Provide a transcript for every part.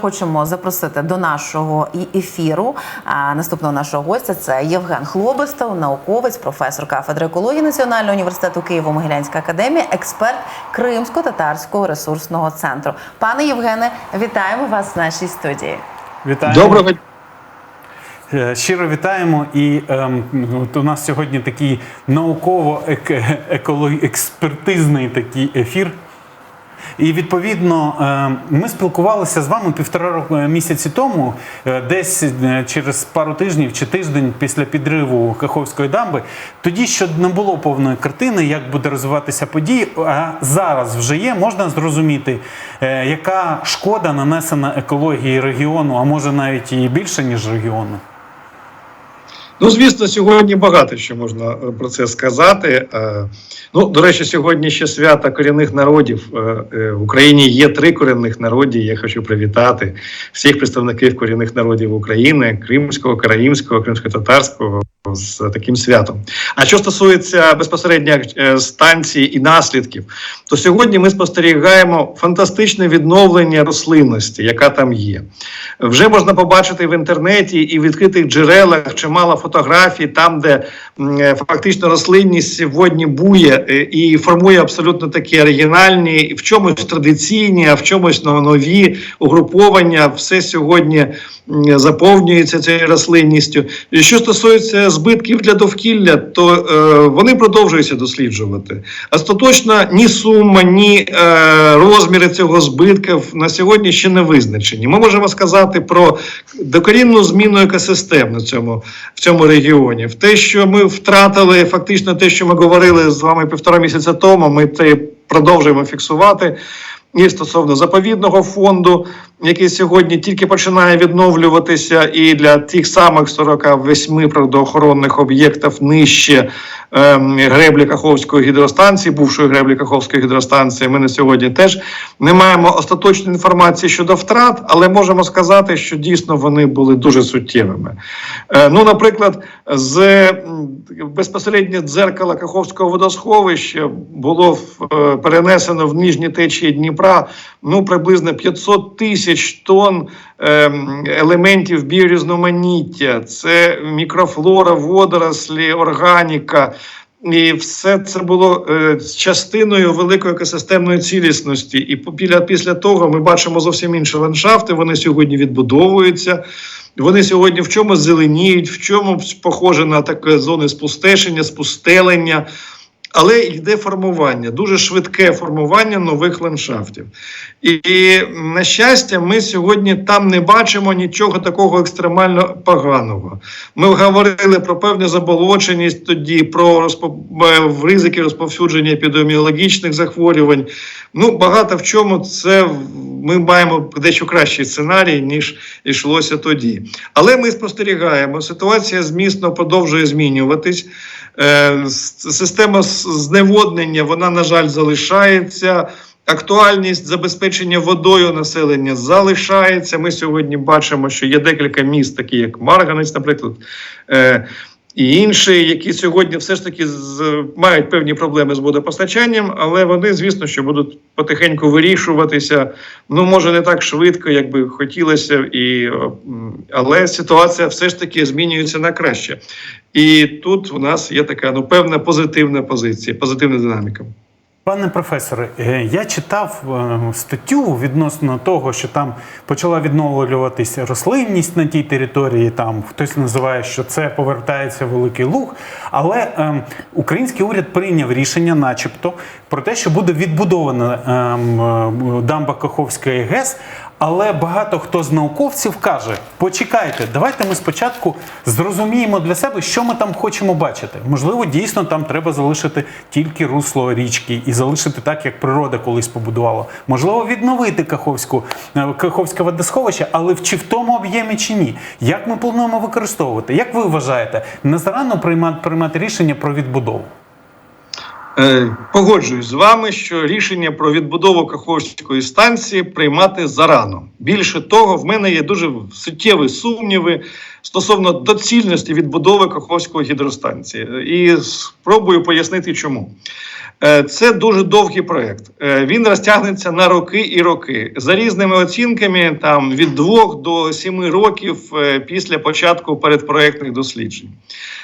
Хочемо запросити до нашого ефіру а, наступного нашого гостя. Це Євген Хлобистов, науковець, професор кафедри екології Національного університету Києво-Могилянська академія, експерт Кримсько-татарського ресурсного центру. Пане Євгене, вітаємо вас в нашій студії. Вітаємо. Доброго Е, Щиро вітаємо. І ем, от у нас сьогодні такий науково-експертизний такий ефір. І відповідно ем, ми спілкувалися з вами півтора е, місяці тому, е, десь е, через пару тижнів чи тиждень після підриву Каховської дамби. Тоді ще не було повної картини, як буде розвиватися події. А зараз вже є, можна зрозуміти, е, яка шкода нанесена екології регіону, а може навіть і більше, ніж регіону. Ну, звісно, сьогодні багато що можна е, про це сказати. Е, Ну, до речі, сьогодні ще свято корінних народів. Е, В Україні є три корінних народи. Я хочу привітати всіх представників корінних народів України: кримського, караїмського, кримсько-татарського з таким святом. А що стосується безпосередньо станції і наслідків, то сьогодні ми спостерігаємо фантастичне відновлення рослинності, яка там є. Вже можна побачити в інтернеті і в відкритих джерелах чимало фотографій, там, де е, фактично рослинність сьогодні бує е, і формує абсолютно такі оригінальні, в чомусь традиційні, а в чомусь нові угруповання. Все сьогодні заповнюється цією рослинністю. І що стосується збитків для довкілля, то е, вони продовжуються досліджувати. Остаточно ні сума, ні розміри цього збитків на сьогодні ще не визначені. Ми можемо сказати про докорінну зміну екосистем на цьому в цьому регіоні. В те, що ми втратили фактично те, що ми говорили з вами півтора місяця тому. Ми це продовжуємо фіксувати. І стосовно заповідного фонду, який сьогодні тільки починає відновлюватися, і для тих самих 48 природоохоронних об'єктів нижче ем, греблі Каховської гідростанції, бувшої греблі Каховської гідростанції, ми на сьогодні теж не маємо остаточної інформації щодо втрат, але можемо сказати, що дійсно вони були дуже суттєвими. Е, ну, наприклад, з безпосередньо дзеркала Каховського водосховища було е, перенесено в нижні течії Дніпра ну приблизно 500 тисяч тонн ем, елементів біорізноманіття. Це мікрофлора, водорослі, органіка. І все це було е, частиною великої екосистемної цілісності. І після, того ми бачимо зовсім інші ландшафти. Вони сьогодні відбудовуються. Вони сьогодні в чомусь зеленіють, в чомусь похоже на таке зони спустешення, спустелення. Але йде формування, дуже швидке формування нових ландшафтів. І, і на щастя, ми сьогодні там не бачимо нічого такого екстремально поганого. Ми говорили про певну заболоченість тоді, про розпо... е, ризики розповсюдження епідеміологічних захворювань. Ну, багато в чому це ми маємо дещо кращий сценарій, ніж йшлося тоді. Але ми спостерігаємо, ситуація змісно продовжує змінюватись. Е, Система зневоднення, вона, на жаль, залишається. Актуальність забезпечення водою населення залишається. Ми сьогодні бачимо, що є декілька міст, такі як Марганець, наприклад, е, і інші, які сьогодні все ж таки з, мають певні проблеми з водопостачанням, але вони, звісно, що будуть потихеньку вирішуватися. Ну, може, не так швидко, як би хотілося, і, але ситуація все ж таки змінюється на краще. І тут у нас є така ну певна позитивна позиція, позитивна динаміка. Пане професоре, е, я читав е, статтю відносно того, що там почала відновлюватися рослинність на тій території. Там хтось називає, що це повертається великий луг. Але ем, український уряд прийняв рішення, начебто, про те, що буде відбудована ем, е, дамба Каховської ГЕС. Але багато хто з науковців каже: почекайте, давайте ми спочатку зрозуміємо для себе, що ми там хочемо бачити. Можливо, дійсно там треба залишити тільки русло річки і залишити так, як природа колись побудувала. Можливо, відновити Каховську е, Каховське водосховище, але чи в тому об'ємі чи ні. Як ми плануємо використовувати? Як ви вважаєте, не зарано приймати рішення про відбудову? Е, Погоджуюсь з вами, що рішення про відбудову Каховської станції приймати зарано. Більше того, в мене є дуже суттєві сумніви стосовно доцільності відбудови Каховської гідростанції. І спробую пояснити, чому. Е, Це дуже довгий проект. Е, Він розтягнеться на роки і роки. За різними оцінками, там від двох до сіми років е, після початку передпроектних досліджень.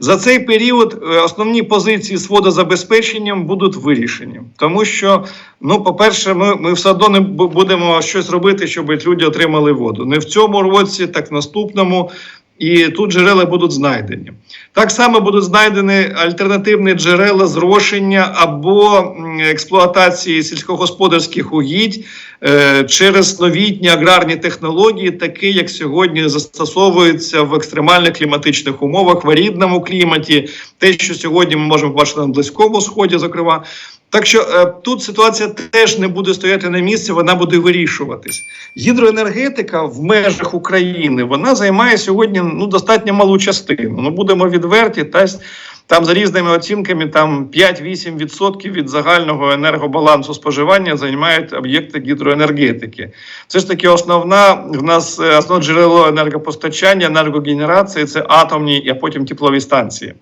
За цей період основні позиції з водозабезпеченням будуть вирішені, тому що, ну, по-перше, ми, ми все одно не будемо щось робити, щоб люди отримали воду. Не в цьому році, так наступному. І тут джерела будуть знайдені. Так само будуть знайдені альтернативні джерела зрошення або експлуатації сільськогосподарських угідь е, через новітні аграрні технології, такі як сьогодні застосовуються в екстремальних кліматичних умовах, в рідному кліматі, те, що сьогодні ми можемо бачити на Близькому Сході, зокрема. Так що е, тут ситуація теж не буде стояти на місці, вона буде вирішуватись. Гідроенергетика в межах України вона займає сьогодні ну достатньо малу частину. Ну будемо відверті, та там за різними оцінками там 5-8% від загального енергобалансу споживання займають об'єкти гідроенергетики. Це ж таки основна в нас е, основне джерело енергопостачання, енергогенерації це атомні, а потім теплові станції.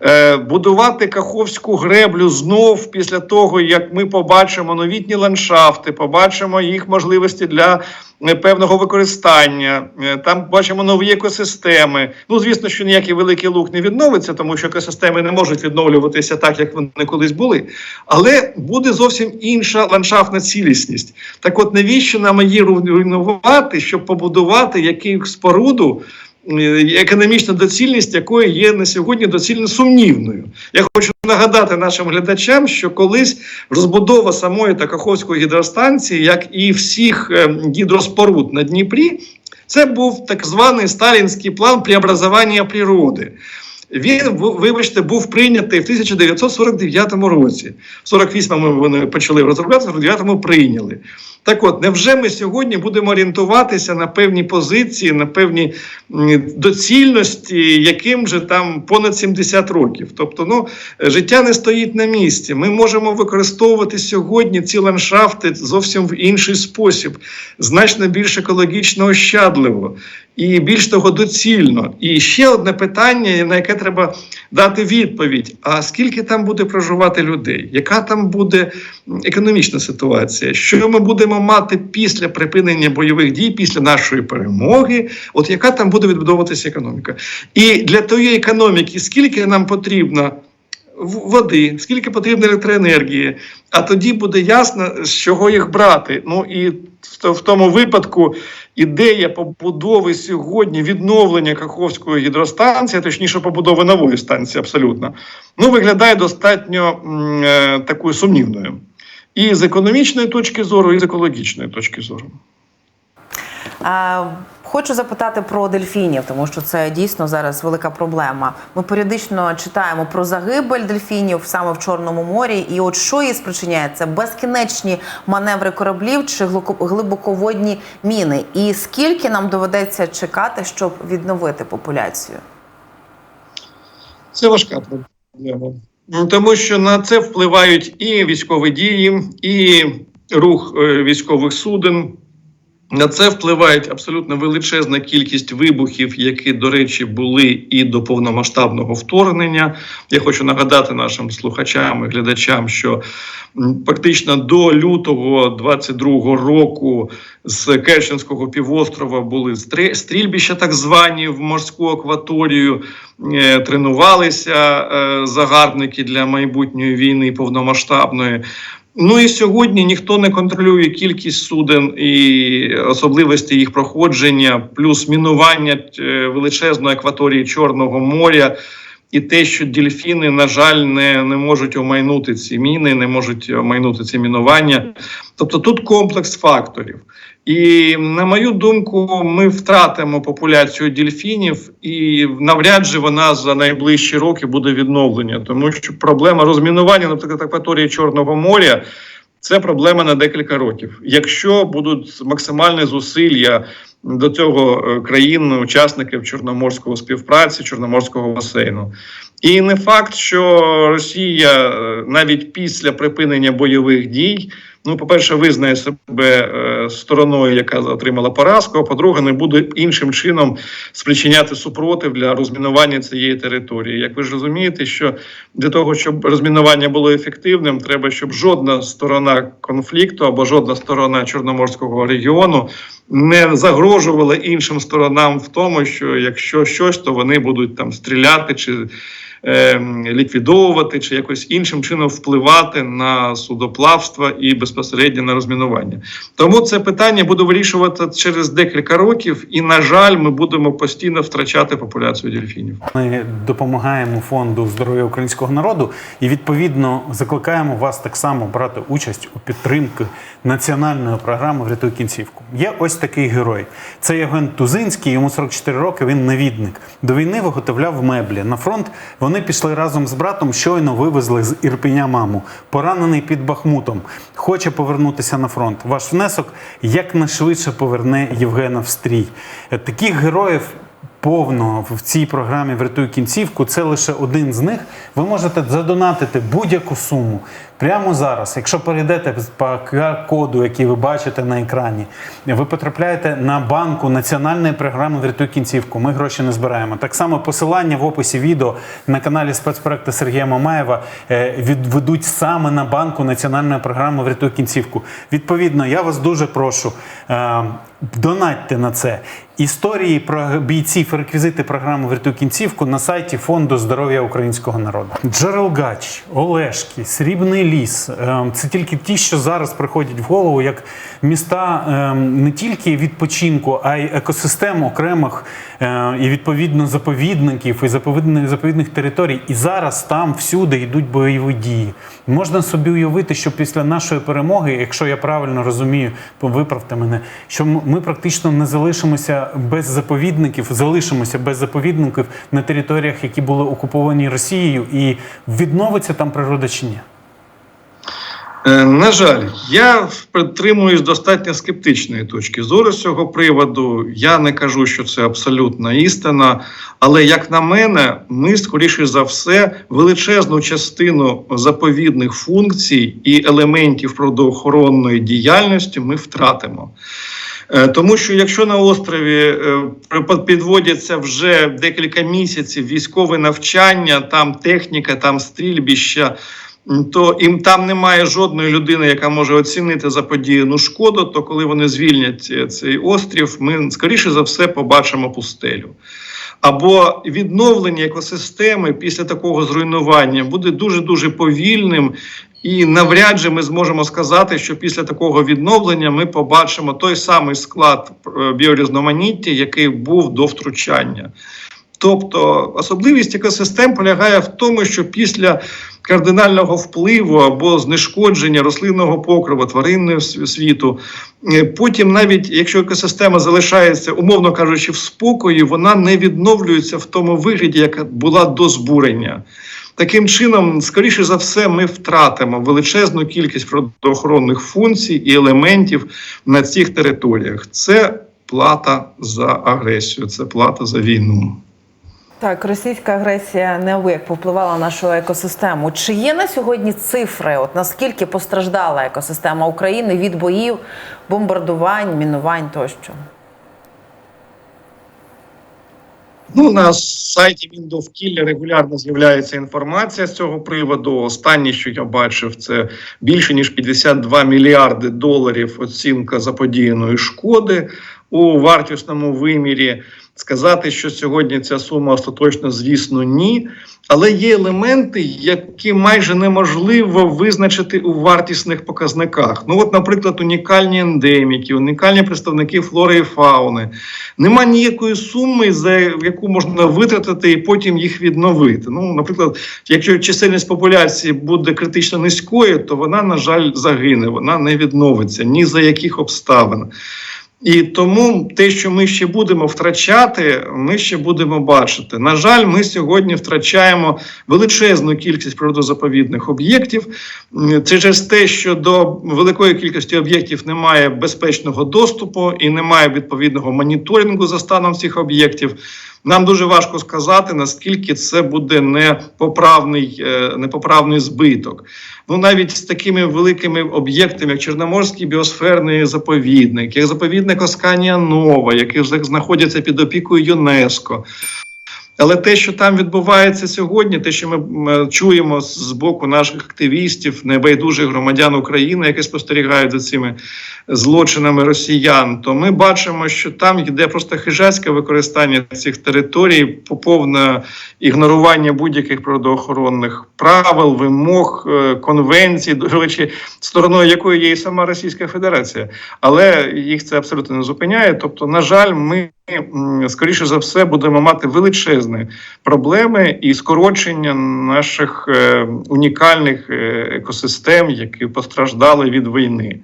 Е, будувати Каховську греблю знов після того, як ми побачимо новітні ландшафти, побачимо їх можливості для е, певного використання. е, Там бачимо нові екосистеми. Ну, звісно, що ніякий великий луг не відновиться, тому що екосистеми не можуть відновлюватися так, як вони колись були. Але буде зовсім інша ландшафтна цілісність. Так, от навіщо нам її руйнувати, щоб побудувати якусь споруду? Е, економічна доцільність якої є на сьогодні доцільно сумнівною. Я хочу нагадати нашим глядачам, що колись розбудова самої Такаховської гідростанції, як і всіх е, гідроспоруд на Дніпрі, це був так званий сталінський план преобразування природи. Він, вибачте, був прийнятий в 1949 році. В 48-му вони почали розробляти, в 49-му прийняли. Так от, невже ми сьогодні будемо орієнтуватися на певні позиції, на певні доцільності, яким же там понад 70 років? Тобто, ну, життя не стоїть на місці. Ми можемо використовувати сьогодні ці ландшафти зовсім в інший спосіб, значно більш екологічно ощадливо і більш того доцільно. І ще одне питання, на яке треба дати відповідь: а скільки там буде проживати людей? Яка там буде економічна ситуація? Що ми будемо мати після припинення бойових дій, після нашої перемоги? От яка там буде відбудовуватися економіка? І для тої економіки, скільки нам потрібно? Води, скільки потрібно електроенергії, а тоді буде ясно, з чого їх брати. Ну і в тому випадку ідея побудови сьогодні відновлення Каховської гідростанції, точніше побудови нової станції, абсолютно, ну виглядає достатньо е, такою сумнівною. І з економічної точки зору, і з екологічної точки зору. Хочу запитати про дельфінів, тому що це дійсно зараз велика проблема. Ми періодично читаємо про загибель дельфінів саме в Чорному морі. І от що її спричиняє? Це безкінечні маневри кораблів чи глибоководні міни. І скільки нам доведеться чекати, щоб відновити популяцію? Це важка проблема. Ну, Тому що на це впливають і військові дії, і рух е, військових суден. На це впливають абсолютно величезна кількість вибухів, які, до речі, були і до повномасштабного вторгнення. Я хочу нагадати нашим слухачам і глядачам, що фактично до лютого 22-го року з Керченського півострова були стрі- стрільбища, так звані в морську акваторію. Е, Тренувалися е, загарбники для майбутньої війни повномасштабної. Ну і сьогодні ніхто не контролює кількість суден і особливості їх проходження, плюс мінування е, величезної акваторії Чорного моря. І те, що дельфіни, на жаль, не, не можуть омайнути ці міни, не можуть омайнути ці мінування. Тобто тут комплекс факторів. І на мою думку, ми втратимо популяцію дельфінів, і навряд чи вона за найближчі роки буде відновлення, тому що проблема розмінування, наприклад, акваторії Чорного моря. Це проблема на декілька років. Якщо будуть максимальні зусилля до цього е, країн, учасників чорноморського співпраці, чорноморського басейну, і не факт, що Росія е, навіть після припинення бойових дій ну, по-перше, визнає себе е, стороною, яка отримала поразку. А по-друге, не буде іншим чином спричиняти супротив для розмінування цієї території. Як ви ж розумієте, що для того, щоб розмінування було ефективним, треба, щоб жодна сторона конфлікту або жодна сторона Чорноморського регіону не загрожувала іншим сторонам в тому, що якщо щось, то вони будуть там стріляти чи ліквідовувати, чи якось іншим чином впливати на судоплавство і безпосередньо на розмінування. Тому це питання буде вирішувати через декілька років, і на жаль, ми будемо постійно втрачати популяцію дельфінів. Ми допомагаємо фонду здоров'я українського народу і відповідно закликаємо вас так само брати участь у підтримці національної програми Врятуй кінцівку. Є ось такий герой. Це Євген Тузинський, йому 44 роки. Він навідник. До війни виготовляв меблі. На фронт вони пішли разом з братом. Щойно вивезли з Ірпеня маму, поранений під Бахмутом. Хоче повернутися на фронт. Ваш внесок якнайшвидше поверне Євгена в стрій. Е, Таких героїв повно в цій програмі Врятуй кінцівку. Це лише один з них. Ви можете задонатити будь-яку суму прямо зараз. Якщо перейдете по QR-коду, який ви бачите на екрані, ви потрапляєте на банку національної програми Врятуй кінцівку. Ми гроші не збираємо. Так само посилання в описі відео на каналі спецпроекту Сергія Мамаєва е, відведуть саме на банку національної програми Врятуй кінцівку. Відповідно, я вас дуже прошу. е, Донатьте на це. Історії про бійців реквізити програми Врятуй кінцівку на сайті Фонду здоров'я українського народу. Джерелгач, Олешки, Срібний ліс Ем, це тільки ті, що зараз приходять в голову як міста ем, не тільки відпочинку, а й екосистем окремих е, і відповідно заповідників і заповідних, заповідних територій. І зараз там всюди йдуть бойові дії. Можна собі уявити, що після нашої перемоги, якщо я правильно розумію, виправте мене, що ми практично не залишимося без заповідників, залишимося без заповідників на територіях, які були окуповані Росією, і відновиться там природа чи ні? Е, На жаль, я притримуюсь достатньо скептичної точки зору з цього приводу. Я не кажу, що це абсолютна істина, але як на мене, ми скоріше за все величезну частину заповідних функцій і елементів природоохоронної діяльності ми втратимо. Е, Тому що якщо на острові е, підводяться вже декілька місяців військове навчання, там техніка, там стрільбіща, то їм там немає жодної людини, яка може оцінити заподіяну шкоду, то коли вони звільнять е, цей острів, ми скоріше за все побачимо пустелю. Або відновлення екосистеми після такого зруйнування буде дуже дуже повільним, і навряд же ми зможемо сказати, що після такого відновлення ми побачимо той самий склад е, біорізноманіття, який був до втручання. Тобто особливість екосистем полягає в тому, що після кардинального впливу або знешкодження рослинного покриву тваринного світу, е, потім, навіть якщо екосистема залишається, умовно кажучи, в спокої, вона не відновлюється в тому вигляді, яка була до збурення. Таким чином, скоріше за все, ми втратимо величезну кількість природоохоронних функцій і елементів на цих територіях. Це плата за агресію, це плата за війну. Так, російська агресія неабияк повпливала на нашу екосистему. Чи є на сьогодні цифри? От наскільки постраждала екосистема України від боїв, бомбардувань, мінувань тощо? Ну, на сайті Міндовкілля регулярно з'являється інформація з цього приводу. Останнє, що я бачив, це більше ніж 52 мільярди доларів оцінка заподіяної шкоди у вартісному вимірі. Сказати, що сьогодні ця сума остаточно, звісно, ні. Але є елементи, які майже неможливо визначити у вартісних показниках. Ну, от, наприклад, унікальні ендеміки, унікальні представники флори і фауни. Нема ніякої суми, за яку можна витратити і потім їх відновити. Ну, наприклад, якщо чисельність популяції буде критично низькою, то вона, на жаль, загине, вона не відновиться ні за яких обставин. І тому те, що ми ще будемо втрачати, ми ще будемо бачити. На жаль, ми сьогодні втрачаємо величезну кількість природозаповідних об'єктів. Це через те, що до великої кількості об'єктів немає безпечного доступу і немає відповідного моніторингу за станом цих об'єктів. нам дуже важко сказати, наскільки це буде непоправний, е, непоправний збиток. Ну навіть з такими великими об'єктами, як Чорноморський біосферний заповідник, як заповідник Осканія Нова, які знаходяться під опікою ЮНЕСКО. Але те, що там відбувається сьогодні, те, що ми чуємо з боку наших активістів, небайдужих громадян України, які спостерігають за цими злочинами росіян, то ми бачимо, що там йде просто хижацьке використання цих територій, повне ігнорування будь-яких природоохоронних правил, вимог, е, конвенцій, до речі, стороною якої є і сама Російська Федерація, але їх це абсолютно не зупиняє. Тобто, на жаль, ми скоріше за все будемо мати величезні проблеми і скорочення наших е, унікальних е, екосистем, які постраждали від війни.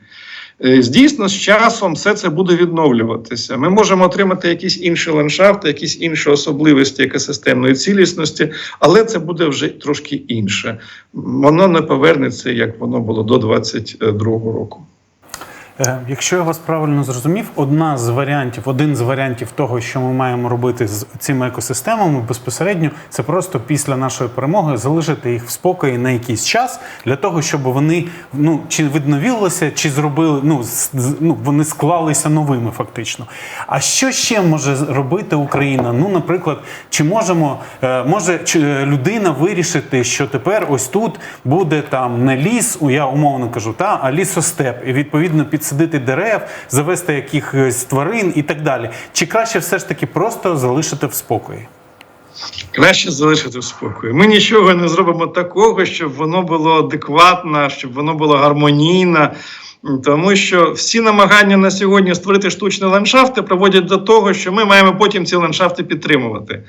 Е, Дійсно, з часом все це буде відновлюватися. Ми можемо отримати якісь інші ландшафти, якісь інші особливості екосистемної цілісності, але це буде вже трошки інше. Воно не повернеться, як воно було до 22-го року. Е, Якщо я вас правильно зрозумів, одна з варіантів, один з варіантів того, що ми маємо робити з цими екосистемами безпосередньо, це просто після нашої перемоги залишити їх в спокої на якийсь час для того, щоб вони ну чи відновилися, чи зробили ну, ну вони склалися новими, фактично. А що ще може робити Україна? Ну, наприклад, чи можемо е, може е, людина вирішити, що тепер ось тут буде там не ліс, я умовно кажу, та а лісостеп, і відповідно підсадити дерев, завести якихось тварин і так далі. Чи краще все ж таки просто залишити в спокої? Краще залишити в спокої. Ми нічого не зробимо такого, щоб воно було адекватно, щоб воно було гармонійно. Тому що всі намагання на сьогодні створити штучні ландшафти приводять до того, що ми маємо потім ці ландшафти підтримувати.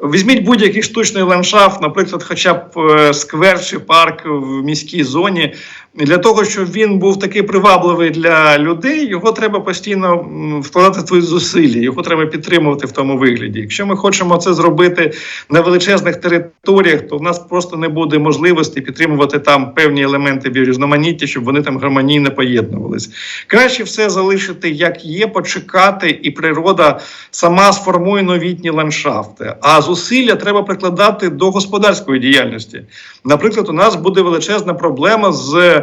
Візьміть будь-який штучний ландшафт, наприклад, хоча б е, сквер чи парк в міській зоні. Для того, щоб він був такий привабливий для людей, його треба постійно вкладати свої зусилля, його треба підтримувати в тому вигляді. Якщо ми хочемо це зробити на величезних територіях, то в нас просто не буде можливості підтримувати там певні елементи біорізноманіття, щоб вони там гармонійно поєднувались. Краще все залишити як є, почекати, і природа сама сформує новітні ландшафти. А зусилля треба прикладати до господарської діяльності. Наприклад, у нас буде величезна проблема з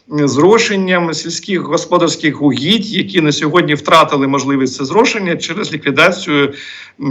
зрошенням сільських господарських угідь, які на сьогодні втратили можливість це зрошення через ліквідацію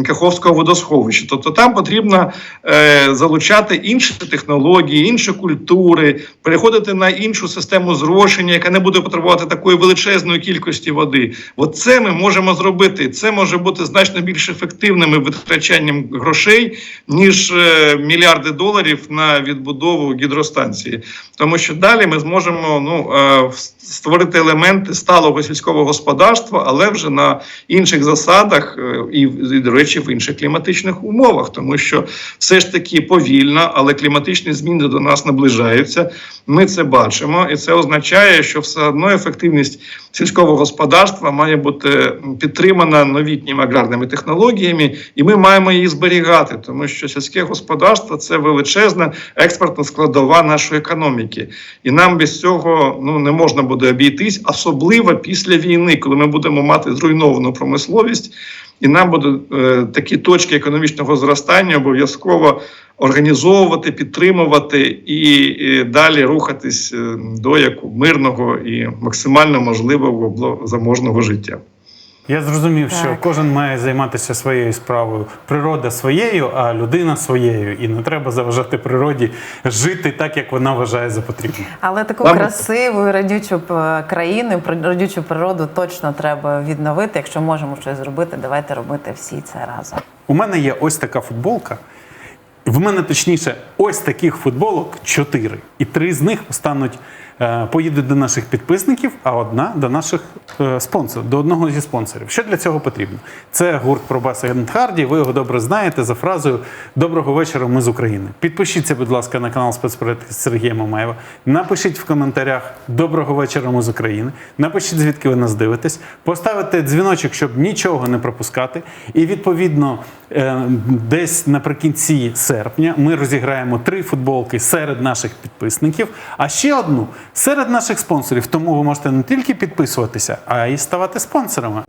Каховського водосховища. Тобто там потрібно е, залучати інші технології, інші культури, переходити на іншу систему зрошення, яка не буде потребувати такої величезної кількості води. От це ми можемо зробити. Це може бути значно більш ефективним витрачанням грошей, ніж е, мільярди доларів на відбудову гідростанції. Тому що далі ми зможемо ну, е, створити елементи сталого сільського господарства, але вже на інших засадах е, і, до речі, в інших кліматичних умовах, тому що все ж таки повільно, але кліматичні зміни до нас наближаються. Ми це бачимо, і це означає, що все одно ефективність сільського господарства має бути підтримана новітніми аграрними технологіями, і ми маємо її зберігати, тому що сільське господарство це величезна експортна складова нашої економіки, і нам без цього ну не можна буде обійтись, особливо після війни, коли ми будемо мати зруйновану промисловість. І нам будуть е, такі точки економічного зростання обов'язково організовувати, підтримувати і, далі рухатись е, до як мирного і максимально можливого заможного життя. Я зрозумів, що кожен має займатися своєю справою. Природа своєю, а людина своєю. І не треба заважати природі жити так, як вона вважає за потрібне. Але таку Нам- красиву і радючу країну, радючу природу точно треба відновити. Якщо можемо щось зробити, давайте робити всі це разом. У мене є ось така футболка. В мене точніше, ось таких футболок чотири. І три з них стануть, е, поїдуть до наших підписників, а одна до наших е, спонсорів, до одного зі спонсорів. Що для цього потрібно? Це гурт Пробас Харді. Ви його добре знаєте за фразою Доброго вечора, ми з України. Підпишіться, будь ласка, на канал спецпроект Сергія Мамаєва. Напишіть в коментарях Доброго вечора, ми з України. Напишіть, звідки ви нас дивитесь. Поставите дзвіночок, щоб нічого не пропускати. І відповідно, е, десь наприкінці серпня ми розіграємо три футболки серед наших підписників, а ще одну серед наших спонсорів. Тому ви можете не тільки підписуватися, а й ставати спонсорами.